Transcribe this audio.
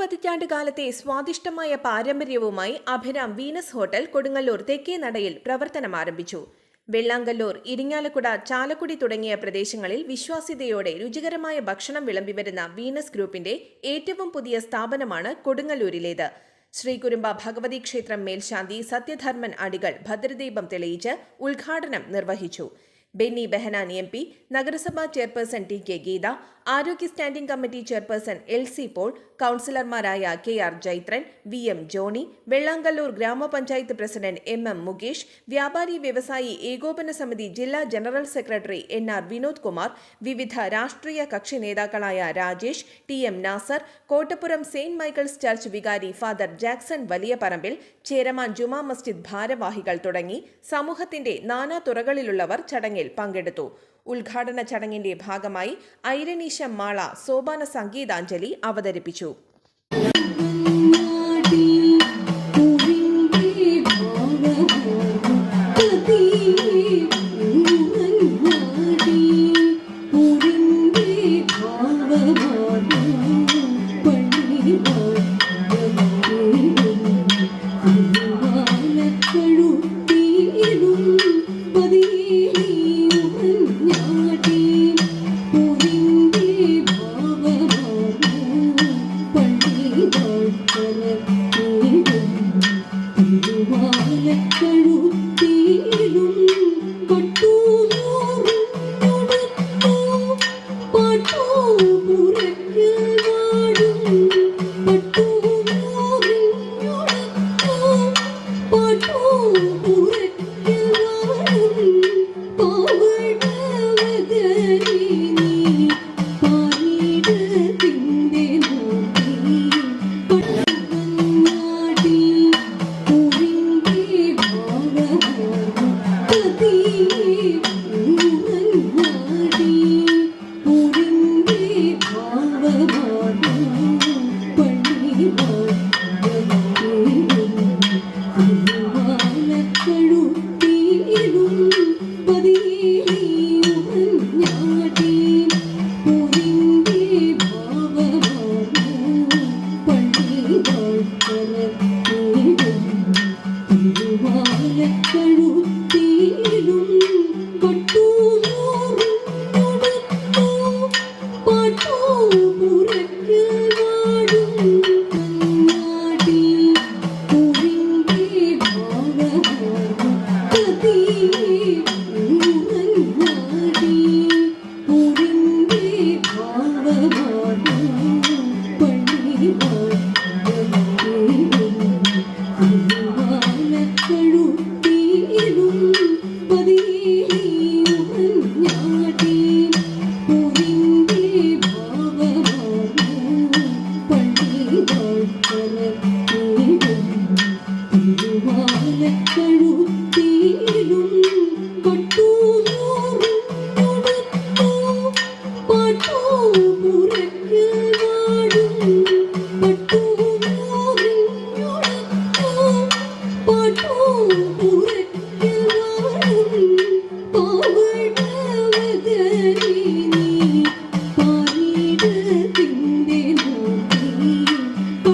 പതിറ്റാണ്ട് കാലത്തെ സ്വാദിഷ്ടമായ പാരമ്പര്യവുമായി അഭിരാം വീനസ് ഹോട്ടൽ കൊടുങ്ങല്ലൂർ തെക്കേ നടയിൽ പ്രവർത്തനം ആരംഭിച്ചു. വെള്ളാങ്കല്ലൂർ ഇരിങ്ങാലക്കുട ചാലക്കുടി തുടങ്ങിയ പ്രദേശങ്ങളിൽ വിശ്വാസ്യതയോടെ രുചികരമായ ഭക്ഷണം വിളമ്പിവരുന്ന വീനസ് ഗ്രൂപ്പിന്റെ ഏറ്റവും പുതിയ സ്ഥാപനമാണ് കൊടുങ്ങല്ലൂരിലേത്. ശ്രീകുരുമ്പ ഭഗവതി ക്ഷേത്രം മേൽശാന്തി സത്യധർമ്മൻ അടികൾ ഭദ്രദീപം തെളിയിച്ച് ഉദ്ഘാടനം നിർവഹിച്ചു. ബെന്നി ബെഹനാൻ എം പി നഗരസഭാ ചെയർപേഴ്സൺ ടി കെ ഗീത ആരോഗ്യ standing committee chairperson L C Paul കൌൺസിലർമാരായ K R Jaithran V M Johny Vellangallur ഗ്രാമപഞ്ചായത്ത് പ്രസിഡന്റ് എം എം മുകേഷ് വ്യാപാരി വ്യവസായി ഏകോപന സമിതി ജില്ലാ general secretary N R Vinod Kumar വിവിധ രാഷ്ട്രീയ കക്ഷി നേതാക്കളായ Rajesh T M Nasar Kottappuram saint Michael's church വികാരി ഫാദർ ജാക്സൺ വലിയ പറമ്പിൽ ചേരമാൻ ജുമാ മസ്ജിദ് ഭാരവാഹികൾ തുടങ്ങി സമൂഹത്തിന്റെ നാനാ തുറകളിലുള്ളവർ ചടങ്ങിൽ പങ്കെടുത്തു. ഉദ്ഘാടന ചടങ്ങിന്റെ ഭാഗമായി ഐരനീശ മാള സോപാന സംഗീതാഞ്ജലി അവതരിപ്പിച്ചു. You.